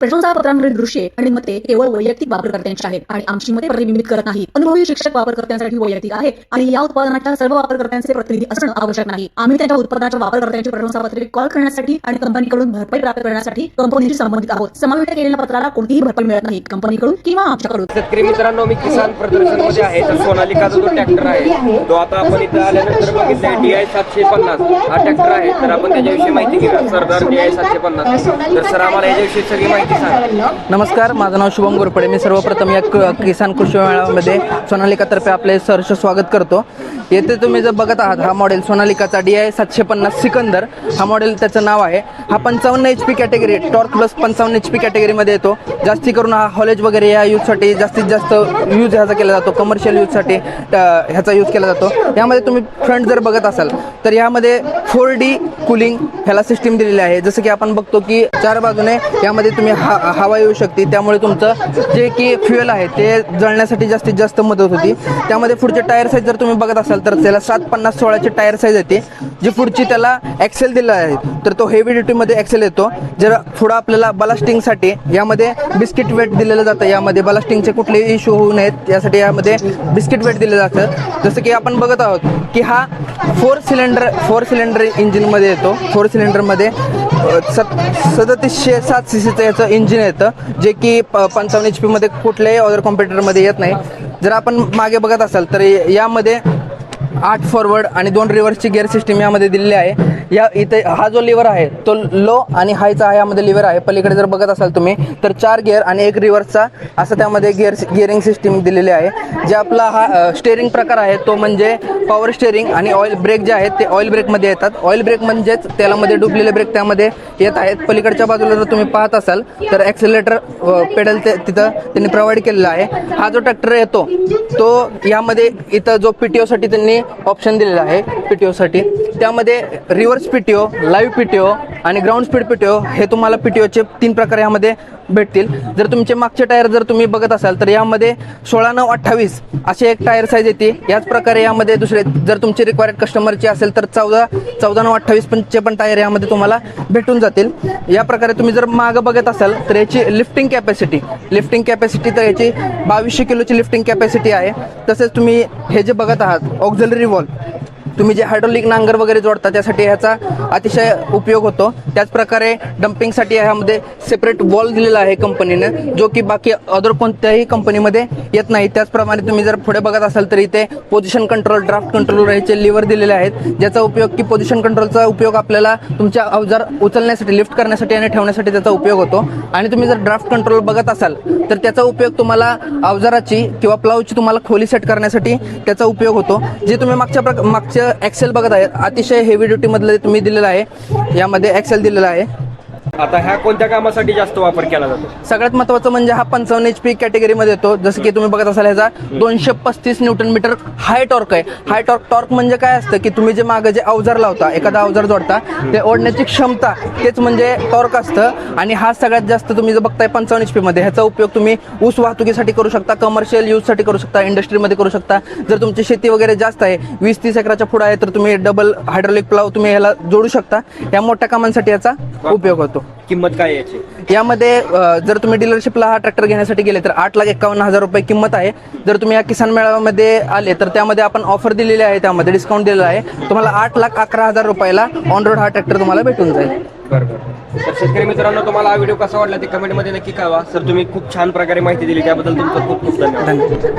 प्रशंसापत्रांवरील दृश्ये आणि मते केवळ वैयक्तिक वापरकर्त्यांची आहेत आणि आमची मते प्रतिबिंबित करत नाही अनुभवी शिक्षक वापरकर्त्यांसाठी वैयक्तिक आहेत आणि या उत्पादनाच्या सर्व वापरकर्त्यांचे प्रतिनिधी असणं आवश्यक नाही. आम्ही त्यांच्या उत्पादनाच्या वापरकर्त्यांची प्रशंसापत्रे कॉल करण्यासाठी आणि कंपनीकडून भरपाई प्राप्त करण्यासाठी कंपनीशी संबंधित आहोत. समाविष्ट केलेल्या पत्राला कोणतीही भरपाई मिळत नाही. कंपनीकडून किंवा आमच्याकडून. शेतकरी मित्रांनो मी किसान प्रदर्शनमध्ये आहे. तर सोनालिकाचा जो ट्रॅक्टर आहे तो आता आपण इथे आल्यानंतर बघितला डी आय सातशे पन्नास हा ट्रॅक्टर आहे. तर आपण त्याच्याविषयी माहिती घेऊया. सरदार डी आय सातशे पन्नास. तर सर आम्हाला याच्याविषयी सगळी माहिती नमस्कार माझं नाव शुभम गोरपडे. मी सर्वप्रथम या क- किसान कृषी मेळाव्यामध्ये सोनालिकातर्फे आपले सहर्ष स्वागत करतो. येथे तुम्ही जर बघत आहात हा मॉडेल सोनालिकाचा डी आय सातशे पन्नास सिकंदर. हा मॉडेल त्याचं नाव आहे. हा पंचावन्न H P category torque plus पंचावन्न एच पी कॅटेगरीमध्ये येतो. जास्ती करून हा हॉलेज वगैरे या यूजसाठी जास्तीत जास्त यूज ह्याचा केला जातो. कमर्शियल यूजसाठी ह्याचा यूज केला जातो. यामध्ये तुम्ही फ्रंट जर बघत असाल तर यामध्ये फोर डी कुलिंग ह्याला सिस्टीम दिलेली आहे. जसं की आपण बघतो की चार बाजूने यामध्ये तुम्ही हा हवा येऊ शकते. त्यामुळे तुमचं जे की फ्युएल आहे ते जळण्यासाठी जास्तीत जास्त मदत होती. त्यामध्ये पुढचे टायर साईज जर तुम्ही बघत असाल तर त्याला सात पन्नास सोळाची टायर साईज येते. जी पुढची त्याला एक्सेल दिला आहे तर तो हेवी ड्युटीमध्ये एक्सेल येतो. जर पुढं आपल्याला बलास्टिंगसाठी यामध्ये बिस्किट वेट दिलेलं जातं. यामध्ये बलास्टिंगचे कुठलेही इश्यू होऊ नयेत यासाठी यामध्ये बिस्किट वेट दिलं जातं. जसं की आपण बघत आहोत की हा फोर सिलेंडर फोर सिलेंडर इंजिनमध्ये येतो. फोर सिलेंडरमध्ये सत सदतीसशे सात सी सीचं याचं इंजिन येतं जे की प पंचावन्न एच पीमध्ये कुठल्याही अदर कॉम्प्युटरमध्ये येत नाही. जर आपण मागे बघत असाल तर यामध्ये आठ फॉरवर्ड आणि दोन रिव्हर्सची गिअर सिस्टीम यामध्ये दिलेली आहे. या इथे हा जो लिव्हर आहे तो लो आणि हायचा हा यामध्ये लिव्हर आहे. पलीकडे जर बघत असाल तुम्ही तर चार गिअर आणि एक रिव्हर्सचा असं त्यामध्ये गिअर गिअरिंग सिस्टीम दिलेली आहे. जे आपला हा स्टेअरिंग प्रकार आहे तो म्हणजे पॉवर स्टेअरिंग आणि ऑइल ब्रेक जे आहेत ते ऑइल ब्रेकमध्ये येतात. ऑइल ब्रेक म्हणजेच तेलामध्ये डुबलेले ब्रेक त्यामध्ये येत आहेत. पलीकडच्या बाजूला जर तुम्ही पाहत असाल तर ॲक्सिलेटर पेडल ते तिथं त्यांनी प्रोव्हाइड केलेला आहे. हा जो ट्रॅक्टर येतो तो यामध्ये इथं जो पी टी ओसाठी त्यांनी ऑप्शन दिलेला आहे पी टी ओसाठी त्यामध्ये reverse P T O live P T O आणि ग्राउंड स्पीड पीटीओ हे तुम्हाला पी टी ओचे तीन प्रकार यामध्ये भेटतील. जर तुमचे मागचे टायर जर तुम्ही बघत असाल तर यामध्ये सोळा नऊ अठ्ठावीस असे एक टायर साईज येते याच प्रकारे यामध्ये दुसरे जर तुमचे रिक्वायर्ड कस्टमरची असेल तर चौदा चौदा नऊ अठ्ठावीस पंचे पण टायर यामध्ये तुम्हाला भेटून जातील. या प्रकारे तुम्ही जर मागं बघत असाल तर याची लिफ्टिंग कॅपॅसिटी लिफ्टिंग कॅपॅसिटी तर याची बावीसशे किलोची लिफ्टिंग कॅपॅसिटी आहे. तसेच तुम्ही हे जे बघत आहात ऑक्झलरी वॉल तुम्ही जे हायड्रोलिक नांगर वगैरे जोडता त्यासाठी ह्याचा अतिशय उपयोग होतो. त्याचप्रकारे डम्पिंगसाठी ह्यामध्ये सेपरेट वॉल दिलेला आहे कंपनीनं जो की बाकी अदर कोणत्याही कंपनीमध्ये येत नाही. त्याचप्रमाणे तुम्ही जर पुढे बघत असाल तर इथे पोझिशन कंट्रोल ड्राफ्ट कंट्रोल ह्याचे लिव्हर दिलेले आहेत. ज्याचा उपयोग की पोझिशन कंट्रोलचा उपयोग आपल्याला तुमच्या अवजार उचलण्यासाठी लिफ्ट करण्यासाठी आणि ठेवण्यासाठी त्याचा उपयोग होतो. आणि तुम्ही जर ड्राफ्ट कंट्रोल बघत असाल तर त्याचा उपयोग तुम्हाला अवजाराची किंवा प्लाऊची तुम्हाला खोली सेट करण्यासाठी त्याचा उपयोग होतो. जे तुम्ही मागच्या प्र मागच्या एक्सेल बघत आहे. अतिशय हेवी ड्युटीमधलं तुम्ही दिलेलं आहे यामध्ये एक्सेल दिलेलं आहे. आता ह्या कोणत्या कामासाठी जास्त वापर केला जातो? सगळ्यात महत्त्वाचं म्हणजे हा पंचावन्न एच पी कॅटेगरीमध्ये येतो. जसं की तुम्ही बघत असाल ह्याचा दोनशे पस्तीस न्यूटन मीटर हाय टॉर्क आहे. हाय टॉर्क टॉर्क म्हणजे काय असतं की तुम्ही जे मागं जे अवजार लावता एखादा अवजार जोडता ते ओढण्याची क्षमता तेच म्हणजे टॉर्क असतं. आणि हा सगळ्यात जास्त तुम्ही जर बघताय पंचावन्न एच पीमध्ये ह्याचा उपयोग तुम्ही ऊस वाहतुकीसाठी करू शकता कमर्शियल यूजसाठी करू शकता इंडस्ट्रीमध्ये करू शकता. जर तुमची शेती वगैरे जास्त आहे वीस तीस एकराच्या पुढे आहे तर तुम्ही डबल हायड्रोलिक प्लाव तुम्ही ह्याला जोडू शकता. या मोठ्या कामांसाठी याचा उपयोग होतो. किंमत काय आहे याची? यामध्ये अ, जर तुम्ही डीलरशिपला हा ट्रॅक्टर घेण्यासाठी गेले तर आठ लाख एकावन्न हजार रुपये किंमत आहे. जर तुम्ही या किसान मेळाव्यामध्ये आले तर त्यामध्ये आपण ऑफर दिलेली आहे त्यामध्ये डिस्काउंट दिलेला आहे. तुम्हाला आठ लाख अकरा हजार रुपयाला ऑन रोड हा ट्रॅक्टर तुम्हाला भेटून जाईल. बरं बरं तर शेतकरी मित्रांनो तुम्हाला हा व्हिडिओ कसा वाटला ते कमेंटमध्ये नक्की कळवा. सर तुम्ही खूप छान प्रकारे माहिती दिली त्याबद्दल तुमचं खूप खूप धन्यवाद. धन्यवाद.